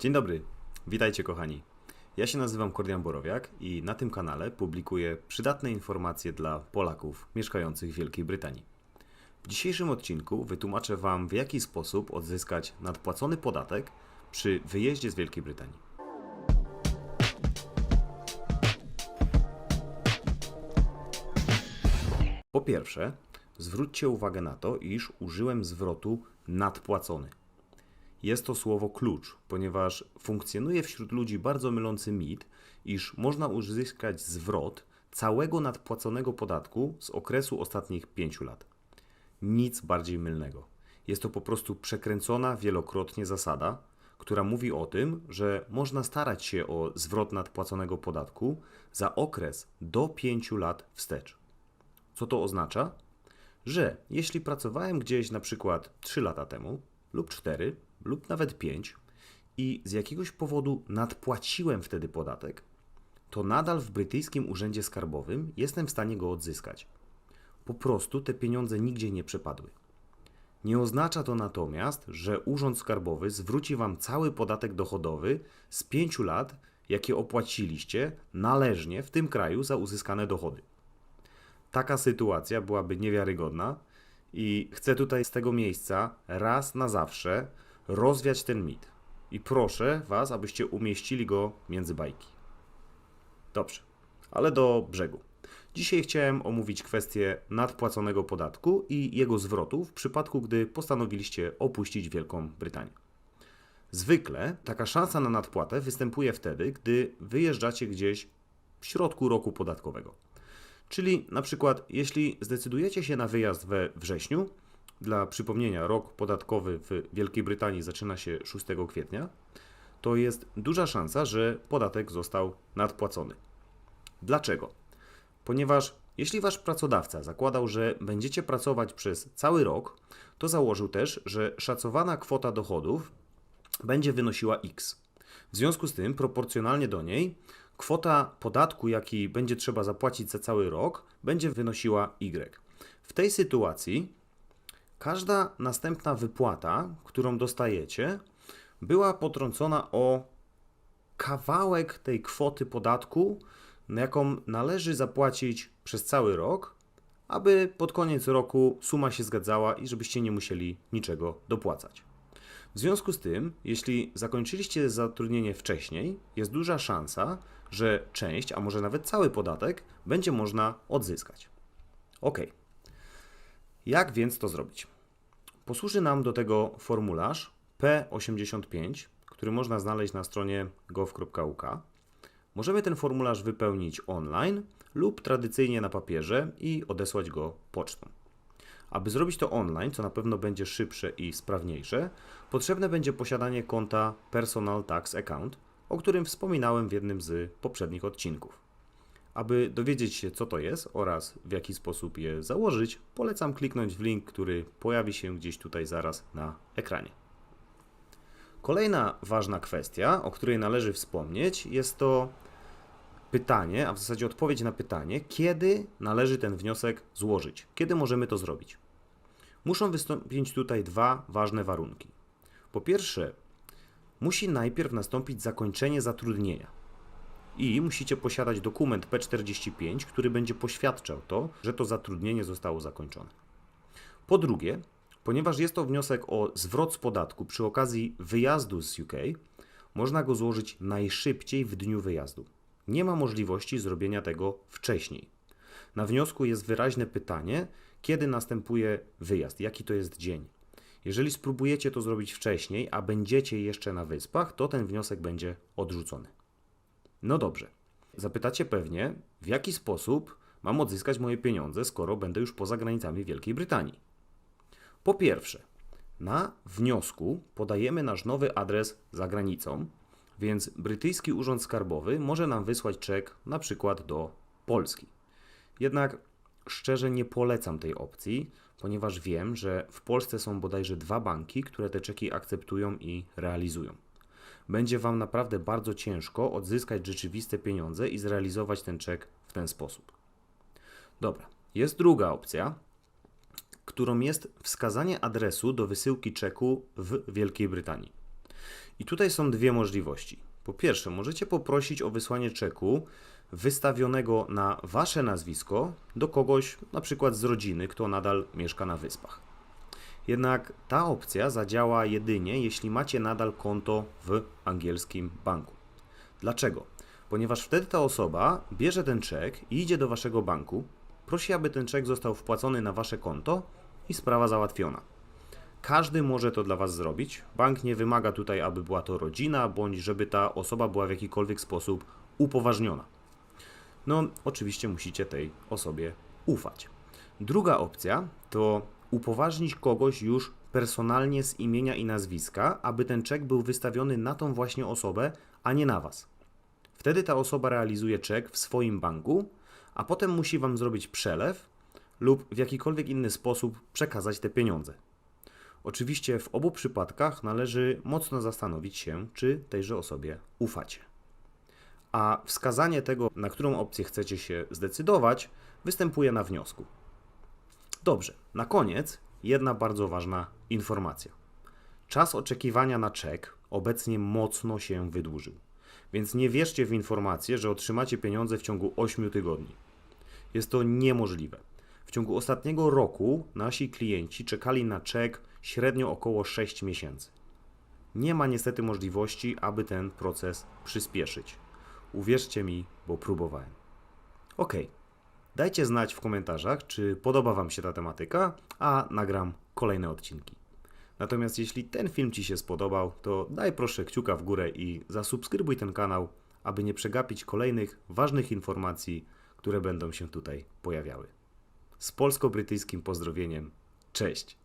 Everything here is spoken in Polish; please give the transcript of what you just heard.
Dzień dobry, witajcie kochani. Ja się nazywam Kordian Borowiak i na tym kanale publikuję przydatne informacje dla Polaków mieszkających w Wielkiej Brytanii. W dzisiejszym odcinku wytłumaczę Wam, w jaki sposób odzyskać nadpłacony podatek przy wyjeździe z Wielkiej Brytanii. Po pierwsze, zwróćcie uwagę na to, iż użyłem zwrotu nadpłacony. Jest to słowo klucz, ponieważ funkcjonuje wśród ludzi bardzo mylący mit, iż można uzyskać zwrot całego nadpłaconego podatku z okresu ostatnich pięciu lat. Nic bardziej mylnego. Jest to po prostu przekręcona wielokrotnie zasada, która mówi o tym, że można starać się o zwrot nadpłaconego podatku za okres do 5 lat wstecz. Co to oznacza? Że jeśli pracowałem gdzieś na przykład 3 lata temu, lub 4, lub nawet 5 i z jakiegoś powodu nadpłaciłem wtedy podatek, to nadal w brytyjskim urzędzie skarbowym jestem w stanie go odzyskać. Po prostu te pieniądze nigdzie nie przepadły. Nie oznacza to natomiast, że Urząd Skarbowy zwróci Wam cały podatek dochodowy z 5 lat, jakie opłaciliście należnie w tym kraju za uzyskane dochody. Taka sytuacja byłaby niewiarygodna i chcę tutaj z tego miejsca raz na zawsze rozwiać ten mit. I proszę Was, abyście umieścili go między bajki. Dobrze, ale do brzegu. Dzisiaj chciałem omówić kwestię nadpłaconego podatku i jego zwrotu w przypadku, gdy postanowiliście opuścić Wielką Brytanię. Zwykle taka szansa na nadpłatę występuje wtedy, gdy wyjeżdżacie gdzieś w środku roku podatkowego. Czyli na przykład, jeśli zdecydujecie się na wyjazd we wrześniu, dla przypomnienia, rok podatkowy w Wielkiej Brytanii zaczyna się 6 kwietnia, to jest duża szansa, że podatek został nadpłacony. Dlaczego? Ponieważ jeśli wasz pracodawca zakładał, że będziecie pracować przez cały rok, to założył też, że szacowana kwota dochodów będzie wynosiła X. W związku z tym, proporcjonalnie do niej, kwota podatku, jaki będzie trzeba zapłacić za cały rok, będzie wynosiła Y. W tej sytuacji każda następna wypłata, którą dostajecie, była potrącona o kawałek tej kwoty podatku, jaką należy zapłacić przez cały rok, aby pod koniec roku suma się zgadzała i żebyście nie musieli niczego dopłacać. W związku z tym, jeśli zakończyliście zatrudnienie wcześniej, jest duża szansa, że część, a może nawet cały podatek będzie można odzyskać. Ok. Jak więc to zrobić? Posłuży nam do tego formularz P85, który można znaleźć na stronie gov.uk. Możemy ten formularz wypełnić online lub tradycyjnie na papierze i odesłać go pocztą. Aby zrobić to online, co na pewno będzie szybsze i sprawniejsze, potrzebne będzie posiadanie konta Personal Tax Account, o którym wspominałem w jednym z poprzednich odcinków. Aby dowiedzieć się, co to jest oraz w jaki sposób je założyć, polecam kliknąć w link, który pojawi się gdzieś tutaj zaraz na ekranie. Kolejna ważna kwestia, o której należy wspomnieć, jest to pytanie, a w zasadzie odpowiedź na pytanie, kiedy należy ten wniosek złożyć, kiedy możemy to zrobić. Muszą wystąpić tutaj dwa ważne warunki. Po pierwsze, musi najpierw nastąpić zakończenie zatrudnienia. I musicie posiadać dokument P45, który będzie poświadczał to, że to zatrudnienie zostało zakończone. Po drugie, ponieważ jest to wniosek o zwrot z podatku przy okazji wyjazdu z UK, można go złożyć najszybciej w dniu wyjazdu. Nie ma możliwości zrobienia tego wcześniej. Na wniosku jest wyraźne pytanie, kiedy następuje wyjazd, jaki to jest dzień. Jeżeli spróbujecie to zrobić wcześniej, a będziecie jeszcze na wyspach, to ten wniosek będzie odrzucony. No dobrze. Zapytacie pewnie, w jaki sposób mam odzyskać moje pieniądze, skoro będę już poza granicami Wielkiej Brytanii. Po pierwsze, na wniosku podajemy nasz nowy adres za granicą, więc brytyjski urząd skarbowy może nam wysłać czek na przykład do Polski. Jednak szczerze nie polecam tej opcji, ponieważ wiem, że w Polsce są bodajże dwa banki, które te czeki akceptują i realizują. Będzie Wam naprawdę bardzo ciężko odzyskać rzeczywiste pieniądze i zrealizować ten czek w ten sposób. Dobra, jest druga opcja, którą jest wskazanie adresu do wysyłki czeku w Wielkiej Brytanii. I tutaj są dwie możliwości. Po pierwsze, możecie poprosić o wysłanie czeku wystawionego na wasze nazwisko do kogoś, na przykład z rodziny, kto nadal mieszka na wyspach. Jednak ta opcja zadziała jedynie, jeśli macie nadal konto w angielskim banku. Dlaczego? Ponieważ wtedy ta osoba bierze ten czek i idzie do waszego banku, prosi, aby ten czek został wpłacony na wasze konto i sprawa załatwiona. Każdy może to dla Was zrobić. Bank nie wymaga tutaj, aby była to rodzina, bądź żeby ta osoba była w jakikolwiek sposób upoważniona. No, oczywiście musicie tej osobie ufać. Druga opcja to upoważnić kogoś już personalnie z imienia i nazwiska, aby ten czek był wystawiony na tą właśnie osobę, a nie na Was. Wtedy ta osoba realizuje czek w swoim banku, a potem musi Wam zrobić przelew lub w jakikolwiek inny sposób przekazać te pieniądze. Oczywiście w obu przypadkach należy mocno zastanowić się, czy tejże osobie ufacie. A wskazanie tego, na którą opcję chcecie się zdecydować, występuje na wniosku. Dobrze, na koniec jedna bardzo ważna informacja. Czas oczekiwania na czek obecnie mocno się wydłużył, więc nie wierzcie w informację, że otrzymacie pieniądze w ciągu 8 tygodni. Jest to niemożliwe. W ciągu ostatniego roku nasi klienci czekali na czek średnio około 6 miesięcy. Nie ma niestety możliwości, aby ten proces przyspieszyć. Uwierzcie mi, bo próbowałem. Ok, dajcie znać w komentarzach, czy podoba Wam się ta tematyka, a nagram kolejne odcinki. Natomiast jeśli ten film Ci się spodobał, to daj proszę kciuka w górę i zasubskrybuj ten kanał, aby nie przegapić kolejnych ważnych informacji, które będą się tutaj pojawiały. Z polsko-brytyjskim pozdrowieniem. Cześć!